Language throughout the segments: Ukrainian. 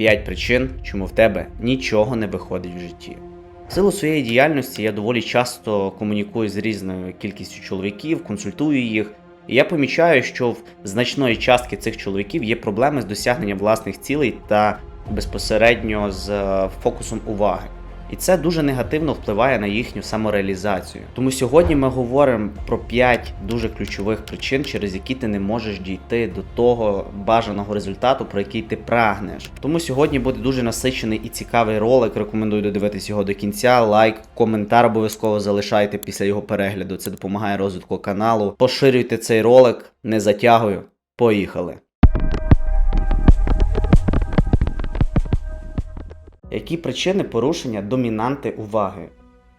5 причин, чому в тебе нічого не виходить в житті. В силу своєї діяльності я доволі часто комунікую з різною кількістю чоловіків, консультую їх, і я помічаю, що в значної частки цих чоловіків є проблеми з досягненням власних цілей та безпосередньо з е, фокусом уваги. І це дуже негативно впливає на їхню самореалізацію. Тому сьогодні ми говоримо про 5 дуже ключових причин, через які ти не можеш дійти до того бажаного результату, про який ти прагнеш. Тому сьогодні буде дуже насичений і цікавий ролик. Рекомендую додивитись його до кінця. Лайк, коментар обов'язково залишайте після його перегляду. Це допомагає розвитку каналу. Поширюйте цей ролик, не затягую. Поїхали! Які причини порушення домінанти уваги?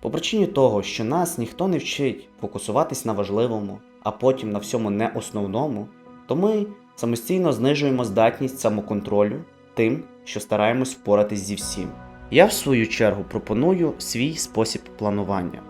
По причині того, що нас ніхто не вчить фокусуватись на важливому, а потім на всьому не основному, то ми самостійно знижуємо здатність самоконтролю тим, що стараємось впоратись зі всім. Я, в свою чергу, пропоную свій спосіб планування.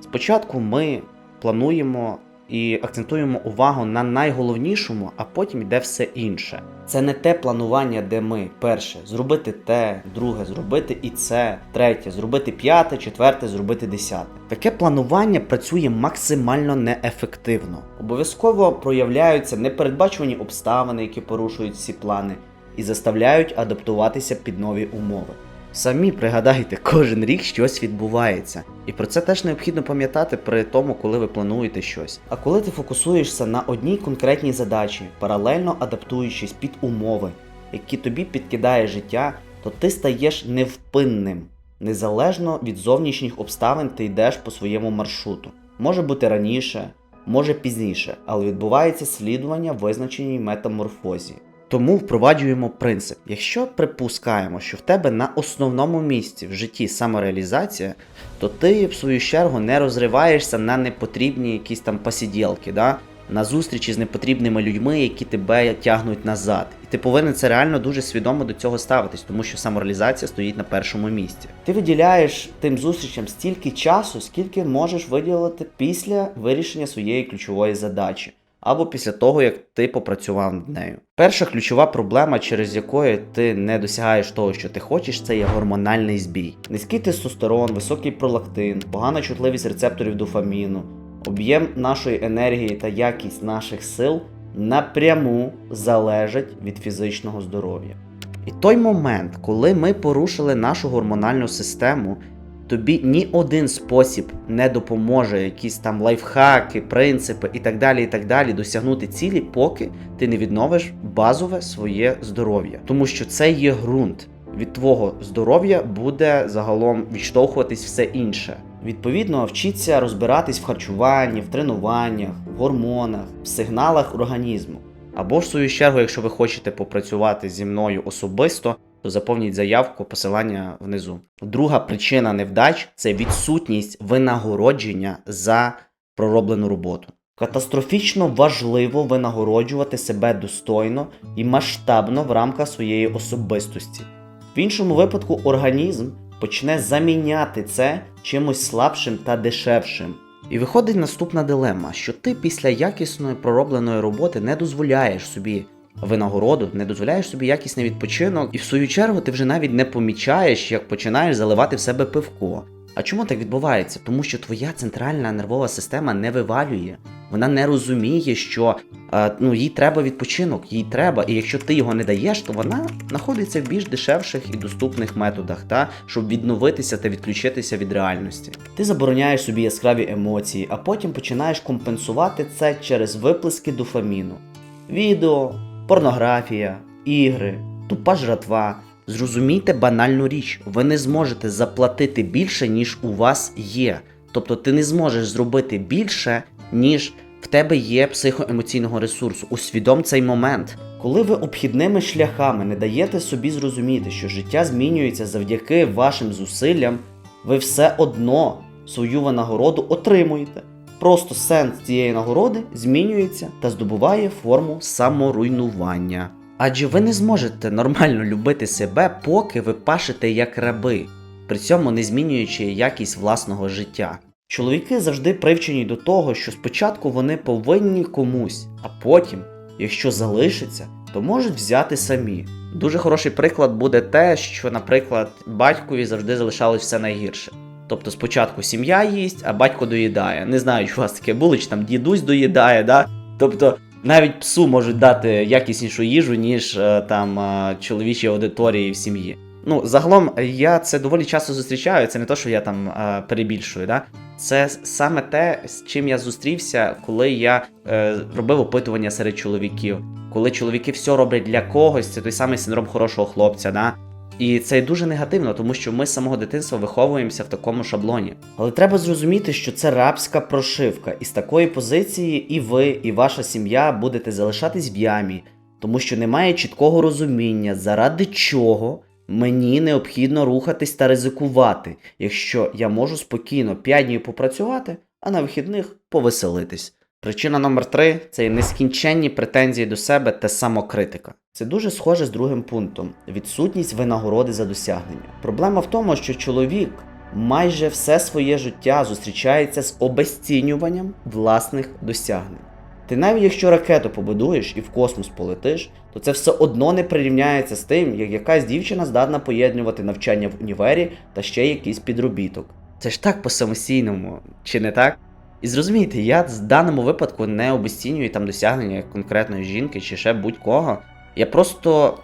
Спочатку ми плануємо і акцентуємо увагу на найголовнішому, а потім йде все інше. Це не те планування, де ми перше зробити те, друге зробити і це, третє зробити п'яте, четверте зробити десяте. Таке планування працює максимально неефективно. Обов'язково проявляються непередбачувані обставини, які порушують всі плани, і заставляють адаптуватися під нові умови. Самі пригадайте, кожен рік щось відбувається. І про це теж необхідно пам'ятати при тому, коли ви плануєте щось. А коли ти фокусуєшся на одній конкретній задачі, паралельно адаптуючись під умови, які тобі підкидає життя, то ти стаєш невпинним. Незалежно від зовнішніх обставин ти йдеш по своєму маршруту. Може бути раніше, може пізніше, але відбувається слідування визначеній метаморфозі. Тому впроваджуємо принцип: якщо припускаємо, що в тебе на основному місці в житті самореалізація, то ти в свою чергу не розриваєшся на непотрібні якісь там посіділки, да? на зустрічі з непотрібними людьми, які тебе тягнуть назад. І ти повинен це реально дуже свідомо до цього ставитись, тому що самореалізація стоїть на першому місці. Ти виділяєш тим зустрічам стільки часу, скільки можеш виділити після вирішення своєї ключової задачі або після того, як ти попрацював над нею. Перша ключова проблема, через якої ти не досягаєш того, що ти хочеш, це є гормональний збій. Низький тестостерон, високий пролактин, погана чутливість рецепторів дофаміну, об'єм нашої енергії та якість наших сил напряму залежать від фізичного здоров'я. І той момент, коли ми порушили нашу гормональну систему, тобі ні один спосіб не допоможе, якісь там лайфхаки, принципи і так далі, і так далі, досягнути цілі, поки ти не відновиш базове своє здоров'я. Тому що це є ґрунт. Від твого здоров'я буде загалом відштовхуватись все інше. Відповідно, вчіться розбиратись в харчуванні, в тренуваннях, в гормонах, в сигналах організму. Або ж в свою чергу, якщо ви хочете попрацювати зі мною особисто, то заповніть заявку, посилання внизу. Друга причина невдач це відсутність винагородження за пророблену роботу. Катастрофічно важливо винагороджувати себе достойно і масштабно в рамках своєї особистості. В іншому випадку організм почне заміняти це чимось слабшим та дешевшим. І виходить наступна дилема, що ти після якісної проробленої роботи не дозволяєш собі винагороду, не дозволяєш собі якісний відпочинок, і в свою чергу ти вже навіть не помічаєш, як починаєш заливати в себе пивко. А чому так відбувається? Тому що твоя центральна нервова система не вивалює. Вона не розуміє, що е, ну, їй треба відпочинок, їй треба, і якщо ти його не даєш, то вона знаходиться в більш дешевших і доступних методах, та, щоб відновитися та відключитися від реальності. Ти забороняєш собі яскраві емоції, а потім починаєш компенсувати це через виплески дофаміну. Відео, порнографія, ігри, тупа жратва. Зрозумійте банальну річ, ви не зможете заплатити більше, ніж у вас є. Тобто ти не зможеш зробити більше, ніж в тебе є психоемоційного ресурсу. Усвідом цей момент. Коли ви обхідними шляхами не даєте собі зрозуміти, що життя змінюється завдяки вашим зусиллям, ви все одно свою винагороду отримуєте. Просто сенс цієї нагороди змінюється та здобуває форму саморуйнування. Адже ви не зможете нормально любити себе, поки ви пашете як раби, при цьому не змінюючи якість власного життя. Чоловіки завжди привчені до того, що спочатку вони повинні комусь, а потім, якщо залишиться, то можуть взяти самі. Дуже хороший приклад буде те, що, наприклад, батькові завжди залишалось все найгірше. Тобто спочатку сім'я їсть, а батько доїдає. Не знаю, чи у вас таке було, чи там дідусь доїдає, да? Тобто навіть псу можуть дати якіснішу їжу, ніж е, там е, чоловічі аудиторії в сім'ї. Ну, загалом, я це доволі часто зустрічаю. Це не то, що я там е, перебільшую. Да? Це саме те, з чим я зустрівся, коли я е, робив опитування серед чоловіків. Коли чоловіки все роблять для когось, це той самий синдром хорошого хлопця. Да? І це дуже негативно, тому що ми з самого дитинства виховуємося в такому шаблоні. Але треба зрозуміти, що це рабська прошивка, і з такої позиції і ви, і ваша сім'я будете залишатись в ямі, тому що немає чіткого розуміння, заради чого мені необхідно рухатись та ризикувати, якщо я можу спокійно 5 днів попрацювати, а на вихідних повеселитись. Причина номер три це нескінченні претензії до себе та самокритика. Це дуже схоже з другим пунктом відсутність винагороди за досягнення. Проблема в тому, що чоловік майже все своє життя зустрічається з обесцінюванням власних досягнень. Ти навіть якщо ракету побудуєш і в космос полетиш, то це все одно не прирівняється з тим, як якась дівчина здатна поєднувати навчання в універі та ще якийсь підробіток. Це ж так по самостійному, чи не так? І зрозумійте, я в даному випадку не обесцінюю там досягнення конкретної жінки чи ще будь-кого. Я просто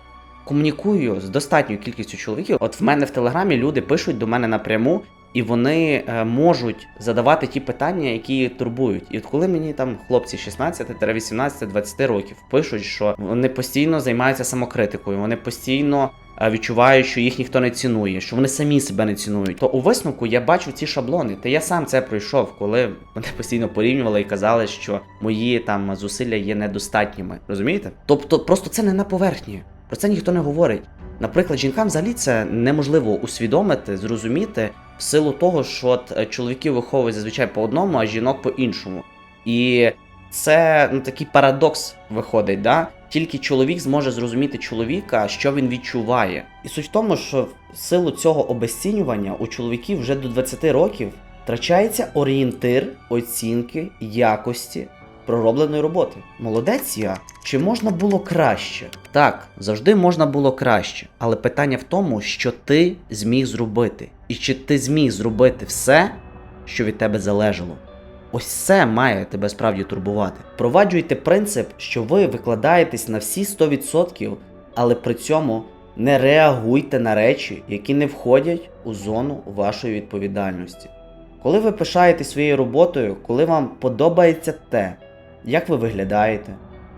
комунікую з достатньою кількістю чоловіків. От в мене в телеграмі люди пишуть до мене напряму, і вони е, можуть задавати ті питання, які турбують. І от коли мені там хлопці 16, 18, 20 років пишуть, що вони постійно займаються самокритикою, вони постійно е, відчувають, що їх ніхто не цінує, що вони самі себе не цінують. То у висновку я бачу ці шаблони. Та я сам це пройшов, коли мене постійно порівнювали і казали, що мої там зусилля є недостатніми. Розумієте? Тобто, просто це не на поверхні. Про це ніхто не говорить. Наприклад, жінкам взагалі це неможливо усвідомити, зрозуміти в силу того, що от е, чоловіки виховують зазвичай по одному, а жінок по іншому. І це ну, такий парадокс виходить, да? Тільки чоловік зможе зрозуміти чоловіка, що він відчуває. І суть в тому, що в силу цього обесцінювання у чоловіків вже до 20 років втрачається орієнтир оцінки якості проробленої роботи. Молодець я. Чи можна було краще? Так, завжди можна було краще. Але питання в тому, що ти зміг зробити. І чи ти зміг зробити все, що від тебе залежало. Ось це має тебе справді турбувати. Впроваджуйте принцип, що ви викладаєтесь на всі 100%, але при цьому не реагуйте на речі, які не входять у зону вашої відповідальності. Коли ви пишаєтесь своєю роботою, коли вам подобається те, як ви виглядаєте,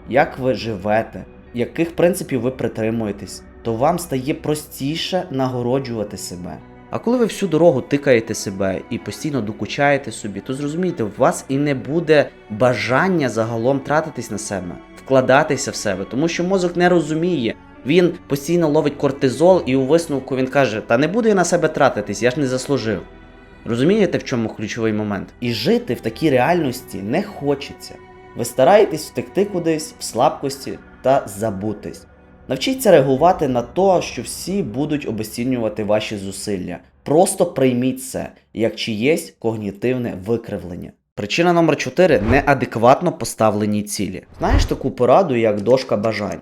як ви живете, яких принципів ви притримуєтесь, то вам стає простіше нагороджувати себе. А коли ви всю дорогу тикаєте себе і постійно докучаєте собі, то зрозумійте, у вас і не буде бажання загалом тратитись на себе, вкладатися в себе, тому що мозок не розуміє. Він постійно ловить кортизол, і у висновку він каже: Та не буду я на себе тратитись, я ж не заслужив. Розумієте, в чому ключовий момент? І жити в такій реальності не хочеться. Ви стараєтесь втекти кудись в слабкості та забутись. Навчіться реагувати на те, що всі будуть обесцінювати ваші зусилля. Просто прийміть це як чиєсь когнітивне викривлення. Причина номер 4 неадекватно поставлені цілі. Знаєш таку пораду, як дошка бажань?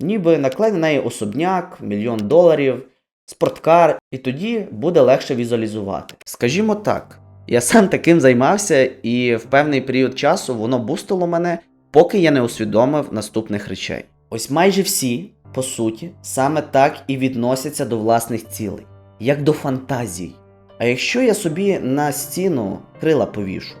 Ніби наклей на неї особняк, мільйон доларів, спорткар, і тоді буде легше візуалізувати. Скажімо так, я сам таким займався, і в певний період часу воно бустило мене, поки я не усвідомив наступних речей. Ось майже всі, по суті, саме так і відносяться до власних цілей, як до фантазій. А якщо я собі на стіну крила повішу,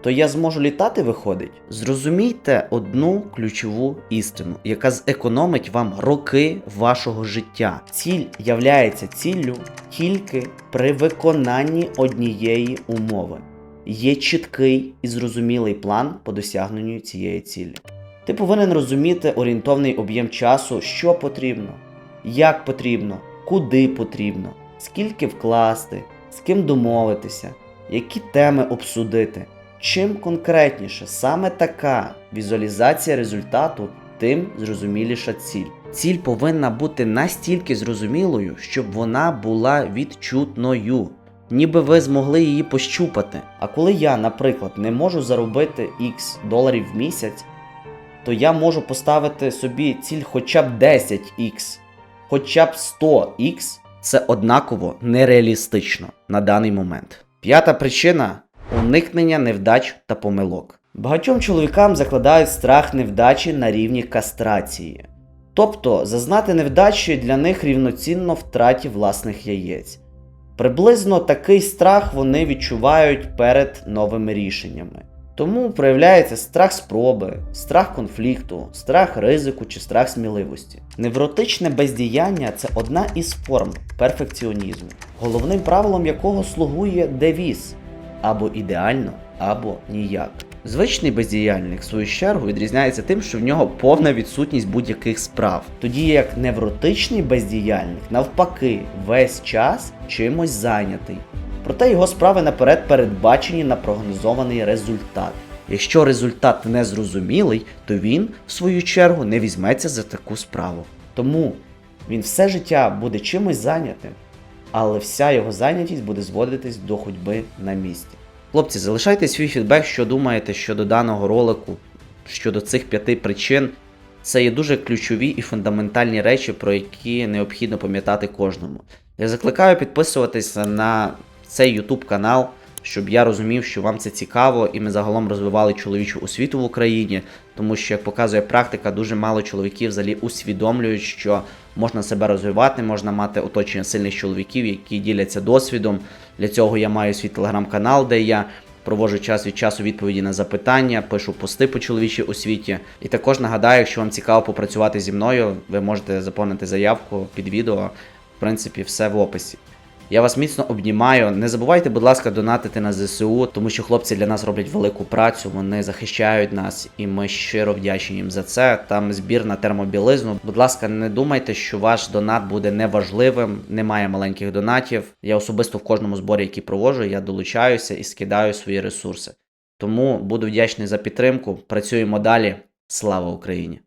то я зможу літати виходить. Зрозумійте одну ключову істину, яка зекономить вам роки вашого життя. Ціль являється ціллю тільки при виконанні однієї умови. Є чіткий і зрозумілий план по досягненню цієї цілі. Ти повинен розуміти орієнтовний об'єм часу, що потрібно, як потрібно, куди потрібно, скільки вкласти, з ким домовитися, які теми обсудити. Чим конкретніше саме така візуалізація результату, тим зрозуміліша ціль. Ціль повинна бути настільки зрозумілою, щоб вона була відчутною, ніби ви змогли її пощупати. А коли я, наприклад, не можу заробити X доларів в місяць, то я можу поставити собі ціль хоча б 10х, хоча б 100х. Це однаково нереалістично на даний момент. П'ята причина уникнення невдач та помилок. Багатьом чоловікам закладають страх невдачі на рівні кастрації. Тобто зазнати невдачі для них рівноцінно втраті власних яєць. Приблизно такий страх вони відчувають перед новими рішеннями. Тому проявляється страх спроби, страх конфлікту, страх ризику чи страх сміливості. Невротичне бездіяння це одна із форм перфекціонізму, головним правилом якого слугує девіз або ідеально, або ніяк. Звичний бездіяльник, в свою чергу, відрізняється тим, що в нього повна відсутність будь-яких справ, тоді як невротичний бездіяльник, навпаки, весь час чимось зайнятий. Проте його справи наперед передбачені на прогнозований результат. Якщо результат незрозумілий, то він, в свою чергу, не візьметься за таку справу. Тому він все життя буде чимось зайнятим, але вся його зайнятість буде зводитись до ходьби на місці. Хлопці, залишайте свій фідбек, що думаєте щодо даного ролику, щодо цих п'яти причин. Це є дуже ключові і фундаментальні речі, про які необхідно пам'ятати кожному. Я закликаю підписуватися на цей YouTube канал, щоб я розумів, що вам це цікаво, і ми загалом розвивали чоловічу освіту в Україні, тому що, як показує практика, дуже мало чоловіків взагалі усвідомлюють, що можна себе розвивати, можна мати оточення сильних чоловіків, які діляться досвідом. Для цього я маю свій телеграм-канал, де я проводжу час від часу відповіді на запитання, пишу пости по чоловічій освіті. І також нагадаю, якщо вам цікаво попрацювати зі мною, ви можете заповнити заявку під відео. В принципі, все в описі. Я вас міцно обнімаю. Не забувайте, будь ласка, донатити на ЗСУ, тому що хлопці для нас роблять велику працю, вони захищають нас, і ми щиро вдячні їм за це. Там збір на термобілизну. Будь ласка, не думайте, що ваш донат буде неважливим. Немає маленьких донатів. Я особисто в кожному зборі, який проводжу, я долучаюся і скидаю свої ресурси. Тому буду вдячний за підтримку. Працюємо далі. Слава Україні!